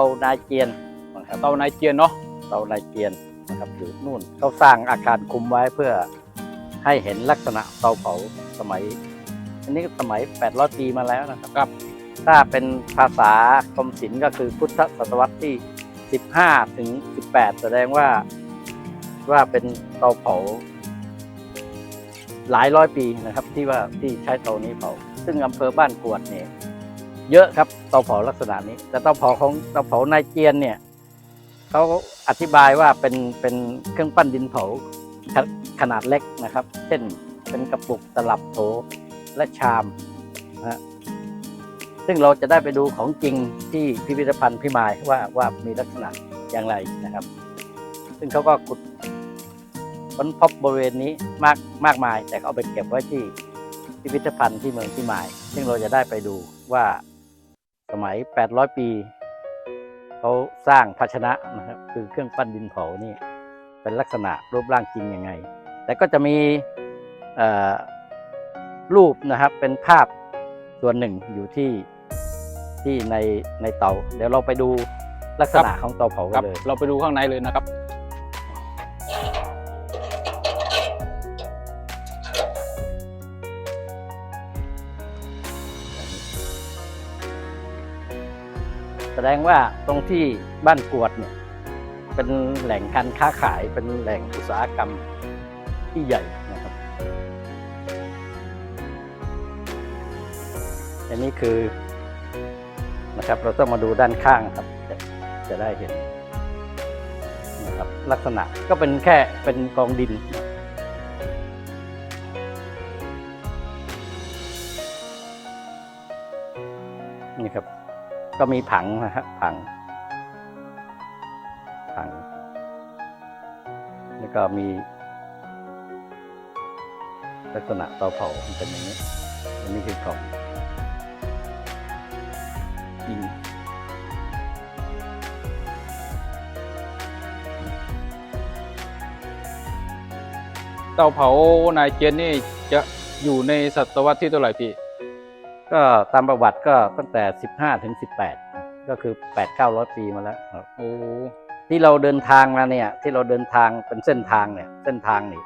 เตานายเจียนนะครับเตานายเจียนเนาะเตานายเจียนนะครับอยู่นู่นเขาสร้างอาคารคุมไว้เพื่อให้เห็นลักษณะเตาเผาสมัย อันนี้ก็สมัย 800 ปีมาแล้วนะครับครับ ถ้าเป็นภาษากรมศิลป์ก็คือพุทธศตวรรษที่ 15 ถึง 18 แสดงว่าว่าเป็นเตาเผาหลายร้อยปีนะครับ ที่ว่าที่ใช้เตานี้เผา ซึ่งอำเภอบ้านกวดเนี่ย เยอะครับเตาเผาลักษณะนี้ แต่เตาเผาของเตาเผานายเจียนเนี่ยเขาอธิบายว่าเป็นเป็นเครื่องปั้นดินเผาขนขนาดเล็กนะครับ เช่นเป็นกระปุกตลับโถและชามนะฮะซึ่งเราจะได้ไปดูของจริงที่พิพิธภัณฑ์พิมายว่าว่ามีลักษณะอย่างไรนะครับ ซึ่งเขาก็ขุดค้นพบบริเวณนี้มากมากมาย แต่เขาเอาไปเก็บไว้ที่พิพิธภัณฑ์ที่เมืองพิมาย ซึ่งเราจะได้ไปดูว่า สมัย 800 ปี เขาสร้างภาชนะนะครับ คือเครื่องปั้นดินเผานี่ เป็นลักษณะรูปร่างจริงยังไง แต่ก็จะมีเอ่อรูปนะครับเป็นภาพส่วนหนึ่งอยู่ที่ที่ในในเตา เดี๋ยวเราไปดูลักษณะของเตาเผาคกัรับนเลย เราไปดูข้างในเลยนะครับ ดงว่าตรงที่บ้านกวดเนี่ยเป็นแหล่งการค้าขายเป็นแหล่งอุตสาหกรรมที่ใหญ่นะครับอันนี้คือนะครับเราต้องมาดูด้านข้างครับจะจะได้เห็นนะครับลักษณะก็เป็นแค่เป็นกองดินนี่ครับ ก็มีผังนะครับผัง ผัง แล้วก็มี ลักษณะเตาเผาเป็นอย่างนี้อันนี้คือกล่องยิงเตาเผานายเจียนนี่จะอยู่ในศตวรรษที่เท่าไหร่พี่ ก็ตามประวัติก็ตั้งแต่ 15ถึง18 ก็คือ 8 9 0 0 ปีมาแล้วครับโอ้ที่เราเดินทางมาเนี่ยที่เราเดินทางเป็นเส้นทางเนี่ยเส้นทางนี่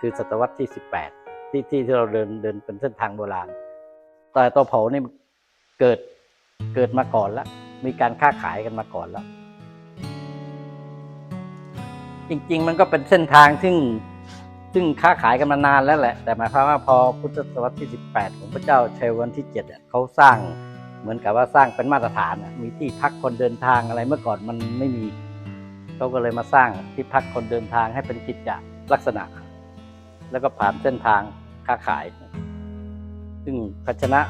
คือศตวรรษที่ 18 ที่ที่ที่เราเดินเดินเป็นเส้นทางโบราณ แต่ตัวเผานี่เกิดเกิดมาก่อนแล้วมีการค้าขายกันมาก่อนแล้ว จริง ๆ มันก็เป็นเส้นทางซึ่ง ซึ่งค้าขายกันมานานแล้วแหละ แต่หมายความว่าพอพุทธศตวรรษที่ 18 ของพระเจ้าชัยวันที่7เนี่ยเขาสร้างเหมือนกับว่าสร้างเป็นมาตรฐานมีที่พักคนเดินทางอะไรเมื่อก่อนมันไม่มีเขาก็เลยมาสร้างที่พักคนเดินทางให้เป็นกิจจลักษณะ แล้วก็ผ่านเส้นทางค้าขาย ซึ่งภาชนะ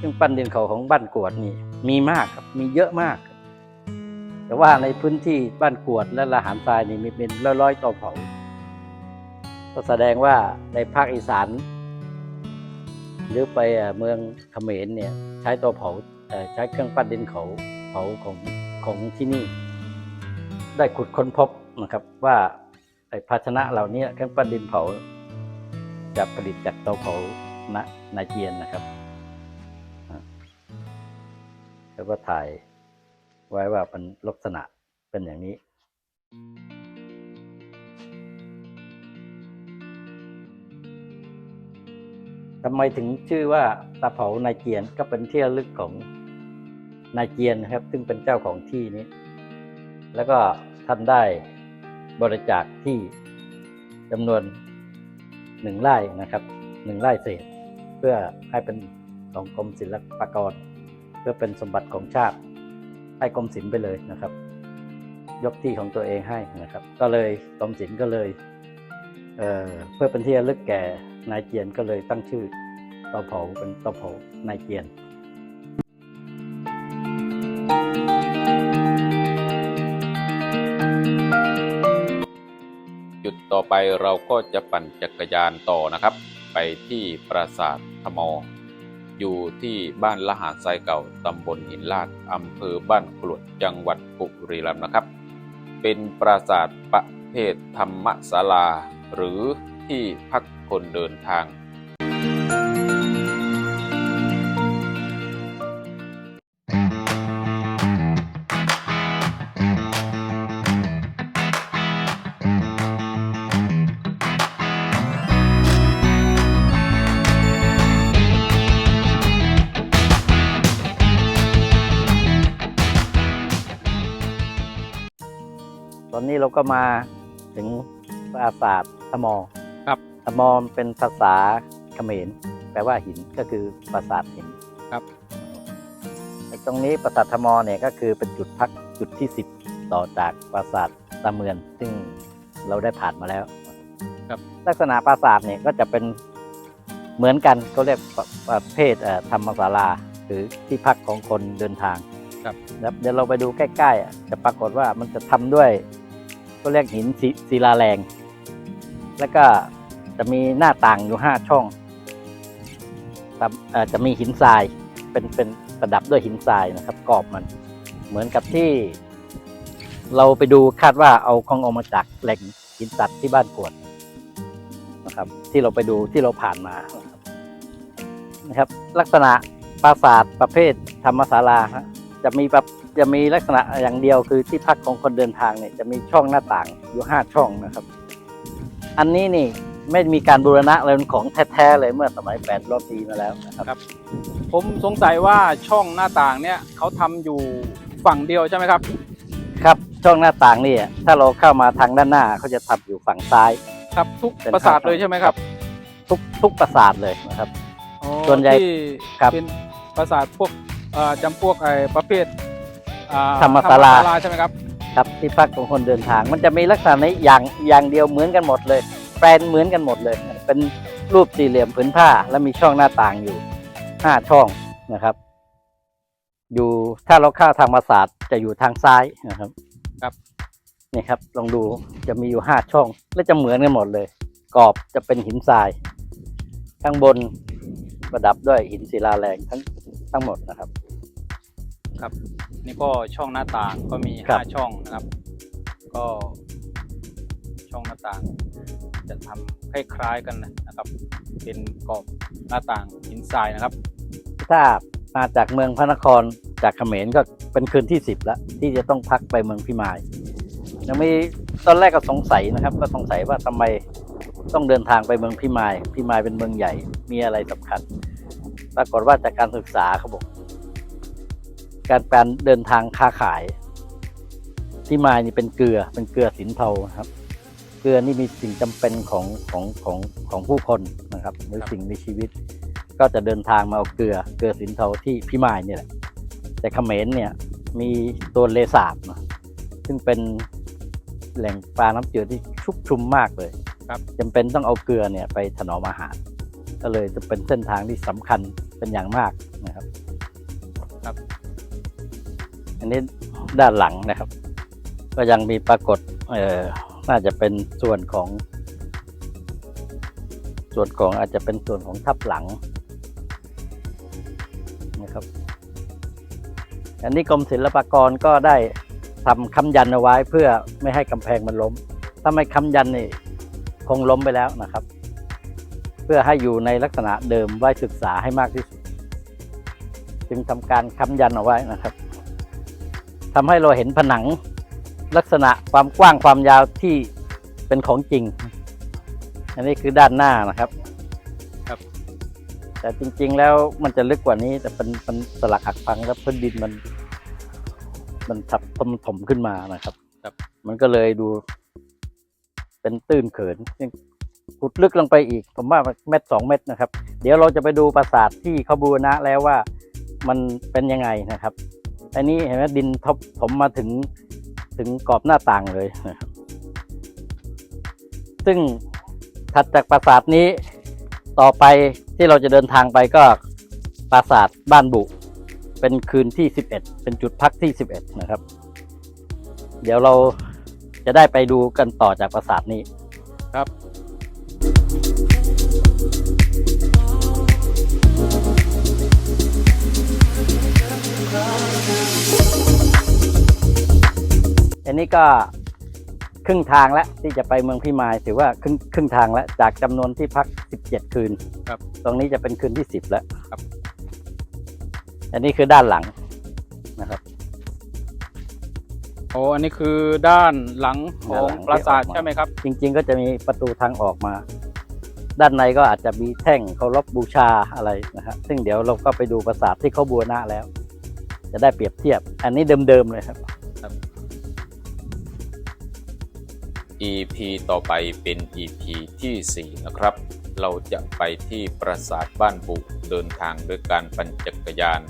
ซึ่งปั้นดินเขาของบ้านกวดนี่มีมากครับมีเยอะมาก แต่ว่าในพื้นที่บ้านกวดและละหารทรายนี่มีเป็นร้อยๆเตาเผา ก็แสดงว่าในภาคอีสาน หรือไปเมืองเขมรเนี่ยใช้เตาเผาใช้เครื่องปั้นดินเขาเผาของของที่นี่ ได้ขุดค้นพบนะครับว่าไอ้ภาชนะเหล่านี้เครื่องปั้นดินเผา จะผลิตจากเตาเผาณนาเจียนนะครับแล้วก็ถ่ายไว้ว่าเป็นลักษณะเป็นอย่างนี้ ทำไมถึงชื่อว่าตาเผานายเจียนก็เป็นที่ระลึกของนายเจียนนะครับ ซึ่งเป็นเจ้าของที่นี้ แล้วก็ท่านได้บริจาคที่จำนวนหนึ่งไร่นะครับหนึ่งไร่เศษ เพื่อให้เป็นของกรมศิลปากร เพื่อเป็นสมบัติของชาติ ให้กรมศิลป์ไปเลยนะครับ ยกที่ของตัวเองให้นะครับ ก็เลยกรมศิลป์ก็เลยเเพื่อเป็นที่ระลึกแก่ นายเจียนก็เลยตั้งชื่อเตาเผาเป็นเตาเผานายเจียนจุดต่อไปเราก็จะปั่นจักรยานต่อนะครับ ไปที่ปราสาทธมอ อยู่ที่บ้านละหารทรายเก่าตำบลหินลาดอำเภอบ้านกรวดจังหวัดบุรีรัมย์นะครับ เป็นปราสาทประเภทธรรมศาลา หรือที่พัก คนเดินทาง ตอนนี้เราก็มาถึงปราสาทสมอ มอมเป็นภาษาเขมรแปลว่าหินก็คือปราสาทหินครับไอ้ตรงนี้ปราสาทตะมอเนี่ยก็คือเป็นจุดพักจุดที่สิบต่อจากปราสาทตะเมือน ซึ่งเราได้ผ่านมาแล้วครับลักษณะปราสาทเนี่ยก็จะเป็นเหมือนกันเขาเรียกประประเภทเอ่อธรรมศาลาหรือที่พักของคนเดินทางครับแล้วเดี๋ยวเราไปดูใกล้ๆอะจะปรากฏว่ามันจะทำด้วยเขาเรียกหินศิศิลาแรง แล้วก็ จะมีหน้าต่างอยู่ห้าช่องอจะมีหินทรายเป็นเป็นประดับด้วยหินทรายนะครับกรอบมัน เหมือนกับที่ เราไปดูคาดว่าเอาของเอามาจากแหล่งหินสัตว์ที่บ้านกวดนะครับ ที่เราไปดูที่เราผ่านมานะครับ ลักษณะปราสาทประเภทธรรมศาลาฮะจะมีแบบจะมีลักษณะอย่างเดียวคือที่พักของคนเดินทางเนี่ยจะมีช่องหน้าต่างอยู่ห้าช่องนะครับ อันนี้นี่ ไม่มีการบูรณะเลยเป็นของแท้ๆเลยเมื่อสมัยแปดร้อยปีมาแล้วนะครับ ผมสงสัยว่าช่องหน้าต่างเนี่ยเขาทำอยู่ฝั่งเดียวใช่ไหมครับ ครับช่องหน้าต่างนี่ถ้าเราเข้ามาทางด้านหน้าเขาจะทำอยู่ฝั่งซ้าย ครับ ทุกเป็นปราสาทเลยใช่ไหมครับทุกทุกปราสาทเลยนะครับ อ๋อส่วนใหญ่ที่ครับ เป็นปราสาทพวกเอ่อจำพวกไอ้ประเภทอ่าธรรมศาลาใช่ไหมครับ ครับที่พักของคนเดินทาง มันจะมีลักษณะนี้อย่างอย่างเดียวเหมือนกันหมดเลย แปลนเหมือนกันหมดเลย เป็นรูปสี่เหลี่ยมผืนผ้า แล้วมีช่องหน้าต่างอยู่ห้าช่องนะครับ อยู่ถ้าเราเข้าทางปราสาทจะอยู่ทางซ้ายนะครับครับนี่ครับลองดูจะมีอยู่ห้าช่อง และจะเหมือนกันหมดเลย กรอบจะเป็นหินทราย ข้างบนประดับด้วยหินศิลาแรงทั้งทั้งหมดนะครับ ครับ นี่ก็ช่องหน้าต่างก็มีครับ ห้าช่องนะครับ ก็ ช่องหน้าต่าง จะทำคล้ายๆกันนะครับ เป็นกรอบหน้าต่างหินทรายนะครับ ถ้ามาจากเมืองพระนครจากเขมรก็เป็นคืนที่สิบแล้วที่จะต้องพักไปเมืองพิมาย ยังไม่ตอนแรกก็สงสัยนะครับ ก็สงสัยว่าทำไมต้องเดินทางไปเมืองพิมายพิมายเป็นเมืองใหญ่มีอะไรสำคัญปรากฏว่าจากการศึกษาเขาบอกการการเดินทางค้าขายพิมายนี่เป็นเกลือเป็นเกลือสินเทาครับ เกลือนี่มีสิ่งจำเป็นของของของของผู้คนนะครับหรือครับสิ่งมีชีวิต ก็จะเดินทางมาเอาเกลือเกลือสินเทาที่พิมายเนี่ยแหละแต่เขมรเนี่ยมีตัวเลสาบนะซึ่งเป็นแหล่งปลาน้ำจืดที่ชุกชุมมากเลยครับจำเป็นต้องเอาเกลือเนี่ยไปถนอมอาหาร ก็เลยจะเป็นเส้นทางที่สำคัญเป็นอย่างมากนะครับครับ อันนี้ด้านหลังนะครับ ก็ยังมีปรากฏเอ่อ น่าจะเป็นส่วนของ ส่วนของอาจจะเป็นส่วนของทับหลังนะครับ อันนี้กรมศิลปากรก็ได้ทำคำยันเอาไว้เพื่อไม่ให้กำแพงมันล้ม ถ้าไม่คำยันนี่คงล้มไปแล้วนะครับ เพื่อให้อยู่ในลักษณะเดิมไว้ศึกษาให้มากที่สุด จึงทำการคำยันเอาไว้นะครับทำให้เราเห็นผนัง ลักษณะความกว้างความยาวที่เป็นของจริง อันนี้คือด้านหน้านะครับครับ แต่จริง ๆ แล้วมันจะลึกกว่านี้ แต่เป็นเป็นสลักหักพังแล้วพื้นดินมัน มันทับมันถมขึ้นมานะครับ ครับ มันก็เลยดู เป็นตื้นเขินขุดลึกลงไปอีก ผมว่าเม็ดสองเม็ดนะครับ เดี๋ยวเราจะไปดูปราสาทที่เขาบูรณะแล้วว่ามันเป็นยังไงนะครับอันนี้เห็นไหมดินทบผมมาถึง ถึงกรอบหน้าต่างเลย ซึ่งถัดจากปราสาทนี้ต่อไปที่เราจะเดินทางไปก็ปราสาทบ้านบุ เป็นคืนที่ 11 เป็นจุดพักที่ 11 นะครับ เดี๋ยวเราจะได้ไปดูกันต่อจากปราสาทนี้ อันนี้ก็ครึ่งทางแล้วที่จะไปเมืองพิมายถือว่าครึ่งครึ่งทางแล้วจากจำนวนที่พัก 17 คืนครับ ตรงนี้จะเป็นคืนที่ 10 แล้วครับ อันนี้คือด้านหลังนะครับ โอ้อันนี้คือด้านหลังของด้านหลังปราสาทที่ออกมา ใช่ไหมครับ จริง ๆ ก็จะมีประตูทางออกมา ด้านในก็อาจจะมีแท่งเคารพบูชาอะไรนะครับซึ่งเดี๋ยวเราก็ไปดูปราสาทที่เขาบูรณะแล้ว จะได้เปรียบเทียบ อันนี้เดิมๆเลยครับครับ EP ต่อไปเป็น EP ที่ 4 นะครับ เราจะไปที่ปราสาทบ้านบุเดินทางด้วยการปั่นจักรยาน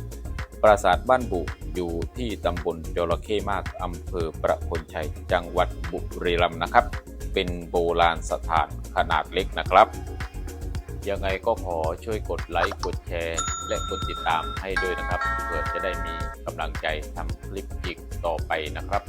ปราสาทบ้านบุอยู่ที่ตำบลจระเข้มากอำเภอประพลชัยจังหวัดบุรีรัมย์นะครับ เป็นโบราณสถานขนาดเล็กนะครับ ยังไงก็ขอช่วยกดไลค์กดแชร์และกดติดตามให้ด้วยนะครับ เพื่อจะได้มีกำลังใจทำคลิปอีกต่อไปนะครับ